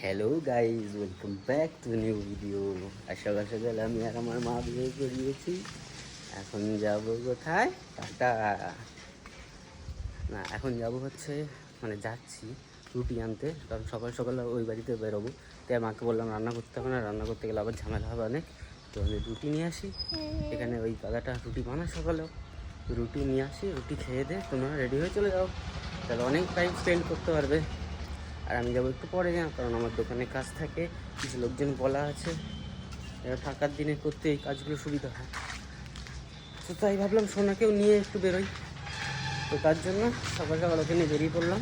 Hello guys welcome back to new video আর সকাল সকাল আমি আর আমার মা বিয়ে করিয়েছি এখন যাব কোথায়? টাটা। না, এখন যাব হচ্ছে মানে যাচ্ছি রুটি আনতে। কারণ সকাল সকাল ওই বাড়িতে বেরোবো। তাই মাকে বললাম, রান্না করতে হবে না। রান্না করতে গেলে আবার ঝামেলা হবে অনেক। তো আমি রুটি নিয়ে আসি। এখানে ওই দাদাটা রুটি বানায় সকালেও রুটি নিয়ে আসি, রুটি খেয়ে দে তোমরা রেডি হয়ে চলে যাও। তাহলে অনেক টাইম স্পেন্ড করতে পারবে। আর আমি যাব একটু পরে কারণ আমার দোকানে কাজ থাকে, কিছু লোকজন বলা আছে। ফাঁকার দিনে করতে এই কাজগুলো সুবিধা হয়। তো তাই ভাবলাম সোনাকেও নিয়ে একটু বেরোই। তো তার জন্য সকাল সকাল ওকে নিয়ে বেরিয়ে পড়লাম।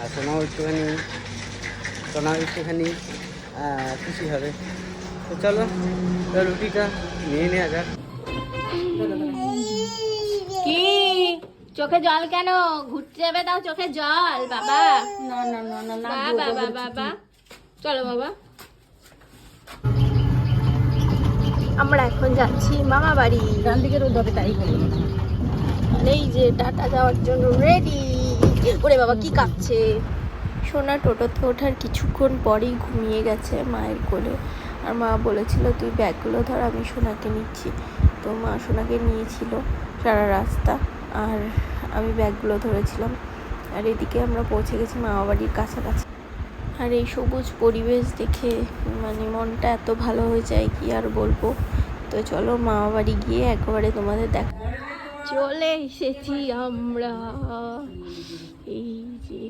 আর সোনাও একটুখানি সোনাও একটুখানি খুশি হবে। তো চলো রুটিটা নিয়ে নেওয়া যাক। চোখে জল কেন? ঘুরতে যাবে তাও চোখে জল বাবা। না না না না না বাবা বাবা বাবা চলো বাবা। আমরা এখন যাচ্ছি মামা বাড়ি। ডান দিকের ধরে তাই বলি এই যে টাটা যাওয়ার জন্য রেডি ওরে বাবা কি কাঁপছে সোনা টোটোতে ওঠার কিছুক্ষণ পরেই ঘুমিয়ে গেছে মায়ের কোলে। আর মা বলেছিল তুই ব্যাগগুলো ধর আমি সোনাকে নিচ্ছি। তো মা সোনাকে নিয়েছিল সারা রাস্তা। আর আমি ব্যাগগুলো ধরেছিলাম। আর এদিকে আমরা পৌঁছে গেছি মামা বাড়ির কাছাকাছি। আর এই সবুজ পরিবেশ দেখে মানে মনটা এত ভালো হয়ে যায় কি আর বলব? তো চলো মামা বাড়ি গিয়ে একবারে তোমাদের দেখা। চলে এসেছি আমরা। এই যে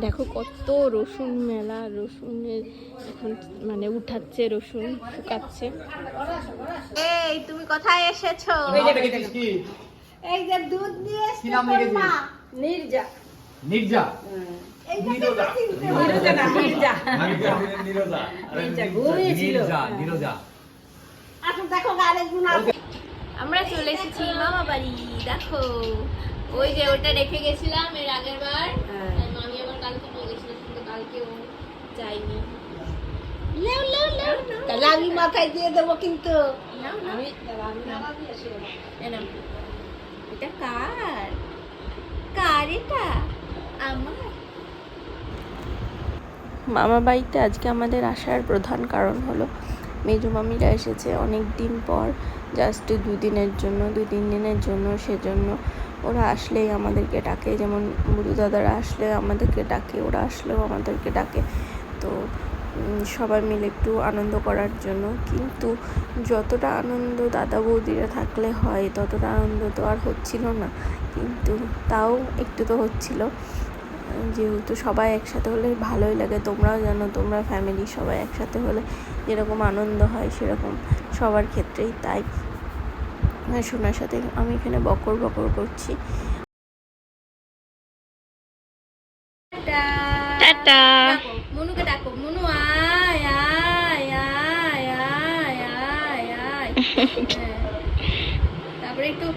দেখো কত রসুন মেলা রসুনের এখন মানে উঠাচ্ছে রসুন শুকাচ্ছে। এই তুমি কোথায় এসেছ? এই যে দুধ নিয়ে? নির্জা। নির্জা? আছে আমরা চলে এসেছি মামা বাড়ি দেখো। ওই যে ওটা রেখে গেছিলাম এর আগের বার। হ্যাঁ। মামি আবার কালকে নিয়ে গেছিল কিন্তু কালকে ও যায়নি। লেও লেও লেও নাও। তাহলে আমি মাথায় দিয়ে দেবো কিন্তু। এটা কার? কার এটা? আমার? মামা বাড়িতে আজকে আমাদের আসার প্রধান কারণ হলো, মেজো মামিরা এসেছে অনেক দিন পর জাস্ট দুদিনের জন্য দু তিন দিনের জন্য, সেজন্য ওরা আসলেই আমাদেরকে ডাকে। যেমন বুড়ো দাদারা আসলে আমাদেরকে ডাকে, ওরা আসলেও আমাদেরকে ডাকে। তো সবাই মিলে একটু আনন্দ করার জন্য। কিন্তু যতটা আনন্দ দাদা বৌদিরা থাকলে হয় ততটা আনন্দ তো আর হচ্ছিল না। কিন্তু তাও একটু তো হচ্ছিল। যেহেতু সবাই একসাথে হলে ভালোই লাগে তোমরাও জানো তোমরা ফ্যামিলি সবাই একসাথে হলে যেরকম আনন্দ হয় সেরকম সবার ক্ষেত্রেই তাই। সোনার সাথে আমি এখানে বকর বকর করছি। টাটা! তারপরে একটু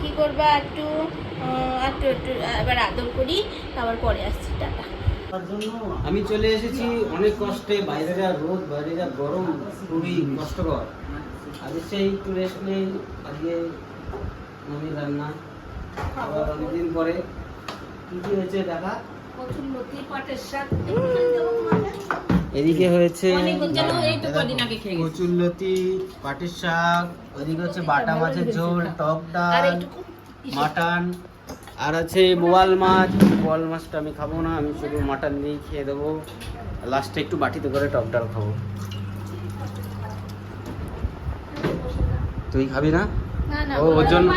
কি করবা একটু একটু একটু এবার আদর করি তারপর পরে আসছি টাটা। আমি চলে এসেছি অনেক কষ্টে বাইরে যা রোদ বাইরে যা গরম খুবই কষ্টকর। আজকে সেই একটু রেস্ট নেই আজকে আমি রান্না আবার অনেকদিন পরে। কি কি হয়েছে দেখা? কচুর লতি পাটের শাক এদিকে হয়েছে কচুরলতি পাটির শাক ওদিকে হচ্ছে বাটা মাছের ঝোল টক ডাল মাটন আর আছে বোয়াল মাছ। বোয়াল মাছটা আমি খাব না আমি শুধু মাটন দিয়েই খেয়ে দেবো। লাস্টে একটু বাটিতে করে টক ডাল খাব। তুই খাবি না? ও ওর জন্য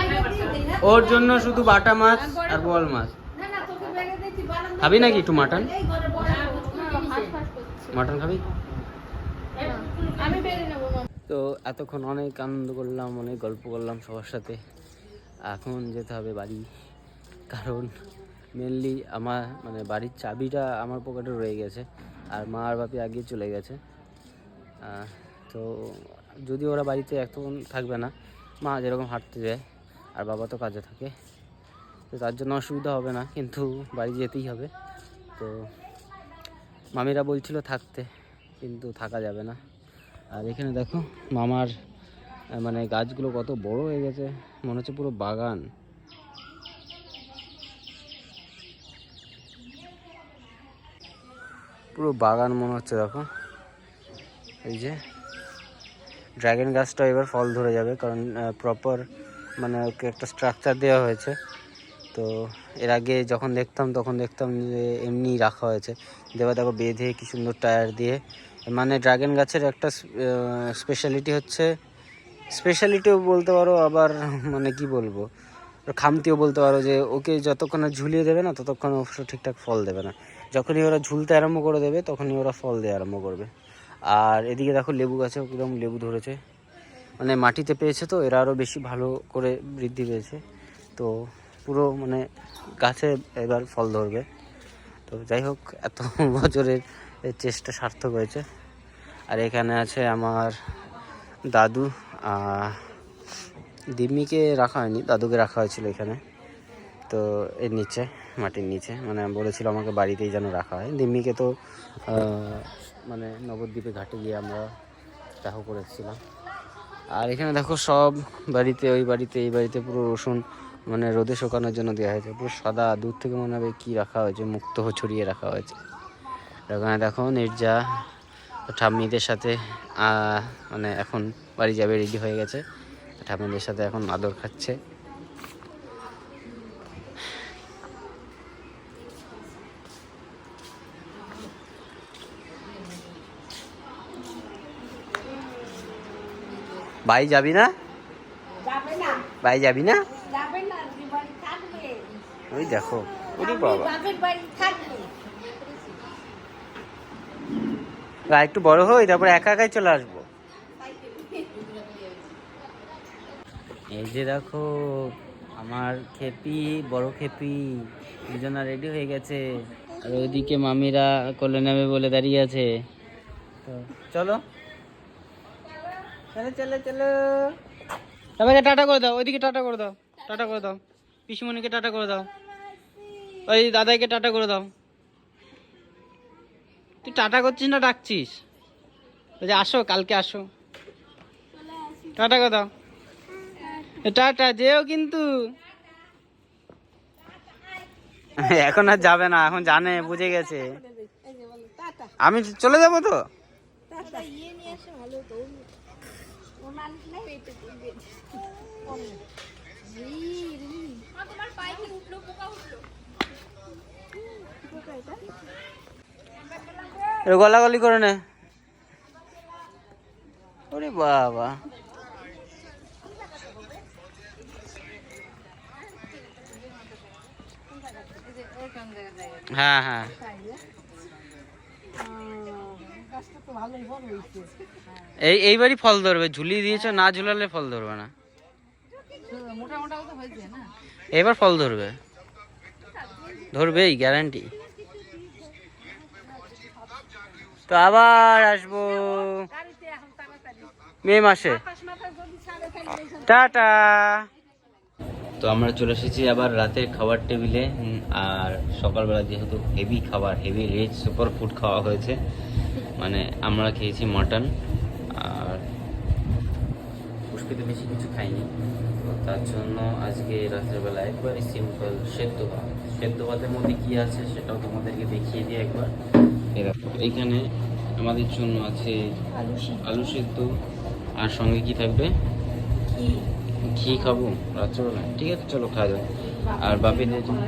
ওর জন্য শুধু বাটা মাছ আর বোয়াল মাছ। খাবি নাকি একটু মাটন? মাটন খাবি? আমি তো এতক্ষণ অনেক আনন্দ করলাম অনেক গল্প করলাম সবার সাথে। এখন যেতে হবে বাড়ি কারণ মেনলি আমার মানে বাড়ির চাবিটা আমার পকেটে রয়ে গেছে আর মা আর বাপি আগে চলে গেছে। তো যদি ওরা বাড়িতে এতক্ষণ থাকবে না মা যেরকম হাঁটতে যায় আর বাবা তো কাজে থাকে তো তার জন্য অসুবিধা হবে না কিন্তু বাড়ি যেতেই হবে। তো মামিরা বলছিল থাকতে, কিন্তু থাকা যাবে না। আর এখানে দেখো, মামার মানে গাছগুলো কত বড় হয়ে গেছে, মনে হচ্ছে পুরো বাগান। পুরো বাগান মনে হচ্ছে, দেখো। এই যে, ড্রাগন গাছটা এবার ফল ধরে যাবে, কারণ প্রপার মানে ওকে একটা স্ট্রাকচার দেওয়া হয়েছে। তো এর আগে যখন দেখতাম, তখন দেখতাম যে এমনি রাখা হয়েছে। দেবা দেখো বেঁধে কি সুন্দর টায়ার দিয়ে। মানে ড্রাগন গাছের একটা স্পেশালিটি হচ্ছে স্পেশালিটিও বলতে পারো আবার মানে কি বলব? খামতিও বলতে পারো যে ওকে যতক্ষণ ঝুলিয়ে দেবে না, ততক্ষণ অবশ্য ঠিকঠাক ফল দেবে না। যখনই ওরা ঝুলতে আরম্ভ করে দেবে, তখনই ওরা ফল দেওয়া আরম্ভ করবে। আর এদিকে দেখো লেবু গাছে কীরকম লেবু ধরেছে। মানে মাটিতে পেয়েছে তো, এরা আরও বেশি ভালো করে বৃদ্ধি পেয়েছে। তো পুরো মানে গাছে এবার ফল ধরবে। তো যাই হোক, এত বছরের চেষ্টা সার্থক হয়েছে। আর এখানে আছে আমার দাদু দিম্মিকে রাখা হয়নি, দাদুকে রাখা হয়েছিল এখানে। তো এর নিচে, মাটির নিচে মানে বলেছিল আমাকে বাড়িতেই যেন রাখা হয়। দিম্মিকে তো মানে নবদ্বীপে ঘাটে গিয়ে আমরা দেহ করেছিলাম। আর এখানে দেখো সব বাড়িতে, ওই বাড়িতে, এই বাড়িতে পুরো রসুন মানে রোদে শুকানোর জন্য দেওয়া হয়েছে। পুরো সাদা দূর থেকে মনে হবে কী রাখা হয়েছে মুক্ত ছড়িয়ে রাখা হয়েছে। ওখানে দেখো নির্জা ঠাম্মিদের সাথে মানে এখন বাড়ি যাবে রেডি হয়ে গেছে। ঠাম্মিদের সাথে এখন আদর খাচ্ছে। ভাই যাবি না? ভাই যাবি না? যাবে না বাড়ি থাকবে। ওই দেখো ওরে বাবা। বাপের বাড়ি থাকবে। আর একটু বড় হই তারপর একা একাই চলে আসব। এই যে দেখো আমার খেপি বড় খেপি দুজনা রেডি হয়ে গেছে। আর ওইদিকে মামিরা কোলে নেবে বলে দাঁড়িয়ে আছে। তো চলো। চলো চলো চলো। সবাইকে টাটা করে দাও ওইদিকে টাটা করে দাও। টাটা করে দাও। পিসিমণিকে টাটা করে দাও। ওই দাদাইকে টাটা করে দাও। তুই টাটা করছিস না ডাকছিস? ওই যে আসো কালকে আসো। টাটা করে দাও। টাটা যেও কিন্তু। এখন আর যাবে না এখন জানে বুঝে গেছে। আমি চলে যাব তো? ইয়ে ভালো তো। গলাগলি করে নে। ওরে বাবা। হ্যাঁ হ্যাঁ। এই, এইবারই ফল ধরবে, ঝুলিয়ে দিয়েছ, না ঝুলালে ফল ধরবে না। এবার ফল ধরবে। ধরবেই গ্যারান্টি তো আবার আসব। মে মাসে। টাটা। তো আমরা চলে এসেছি আবার রাতের খাবার টেবিলে। আর সকালবেলা যেহেতু হেভি খাবার হেভি রিচ সুপার ফুড খাওয়া হয়েছে মানে আমরা খেয়েছি মটন আর পুষ্পিতে বেশি কিছু খাইনি তার জন্য আজকে রাতের বেলা একবারই সিম্পল সেদ্ধ ভাত। সেদ্ধ ভাতের মধ্যে কি আছে সেটাও তোমাদেরকে দেখিয়ে দিই একবার। দেখো এইখানে আমাদের জন্য আছে আলু সেদ্ধ। আর সঙ্গে কি থাকবে? ঘি। খাব রাত্রেবেলা ঠিক আছে চলো খাওয়া যাবে আর জন্য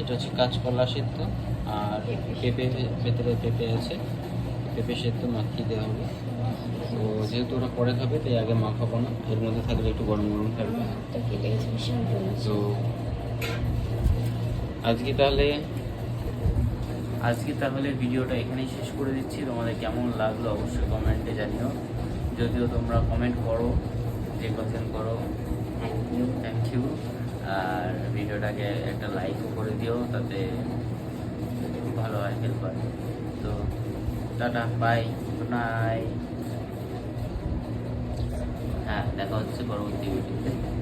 এটা হচ্ছে কাঁচকলা সেদ্ধ। আর পেঁপে ভেতরে পেঁপে আছে। পেঁপে সেদ্ধ মাখিয়ে দেওয়া হবে। তো যেহেতু ওরা পরে খাবে তাই আগে মাখাবো না। এর মধ্যে থাকলে একটু গরম গরম থাকবে তো আজকে তাহলে আজকে তাহলে ভিডিওটা এখানেই শেষ করে দিচ্ছি। তোমাদের কেমন লাগল অবশ্যই কমেন্টে জানিও। যদিও তোমরা কমেন্ট করো যে কোশ্চেন করো থ্যাংক ইউ থ্যাংক ইউ আর ভিডিওটাকে একটা লাইকও করে দিও তাতে খুব ভালো হয় হেল্প হয়। তো টাটা বাই গুড নাইট হ্যাঁ দেখা হচ্ছে পরবর্তী ভিডিওতে